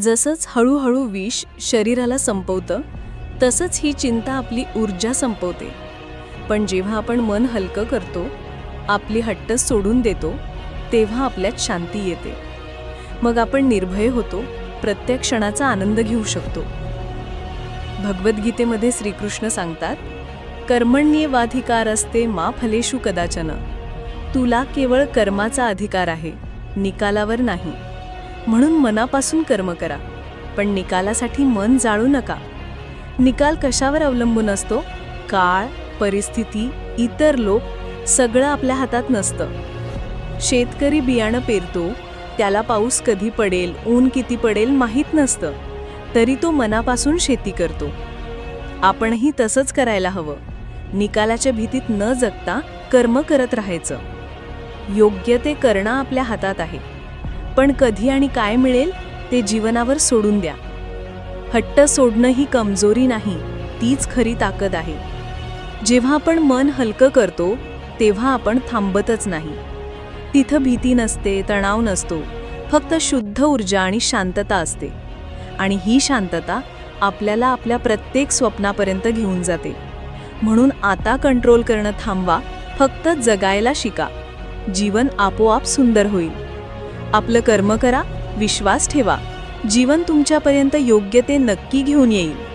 जसंच हळूहळू विष शरीराला संपवतं तसंच ही चिंता आपली ऊर्जा संपवते. पण जेव्हा आपण मन हलकं करतो आपली हट्ट सोडून देतो तेव्हा आपल्यात शांती येते. मग आपण निर्भय होतो प्रत्येक क्षणाचा आनंद घेऊ शकतो. भगवद्गीतेमध्ये श्रीकृष्ण सांगतात कर्मण्येवाधिकार असते मा फलेषु कदाचन. तुला केवळ कर्माचा अधिकार आहे निकालावर नाही. म्हणून मनापासून कर्म करा. पण निकालासाठी मन जाळू नका. निकाल कशावर अवलंबून असतो? काळ परिस्थिती इतर लोक सगळं आपल्या हातात नसतं. शेतकरी बियाणं पेरतो त्याला पाऊस कधी पडेल ऊन किती पडेल माहीत नसतं. तरी तो मनापासून शेती करतो. आपणही तसंच करायला हवं. निकालाच्या भीतीत न जगता कर्म करत राहायचं. योग्य ते करणं आपल्या हातात आहे. पण कधी आणि काय मिळेल ते जीवनावर सोडून द्या. हट्ट सोडणं ही कमजोरी नाही तीच खरी ताकद आहे. जेव्हा आपण मन हलकं करतो तेव्हा आपण थांबतच नाही. तिथं भीती नसते तणाव नसतो फक्त शुद्ध ऊर्जा आणि शांतता असते. आणि ही शांतता आपल्याला आपल्या प्रत्येक स्वप्नापर्यंत घेऊन जाते. म्हणून आता कंट्रोल करणं थांबवा फक्त जगायला शिका. जीवन आपोआप सुंदर होईल. आपलं कर्म करा विश्वास ठेवा. जीवन तुमच्यापर्यंत योग्य ते नक्की घेऊन येईल.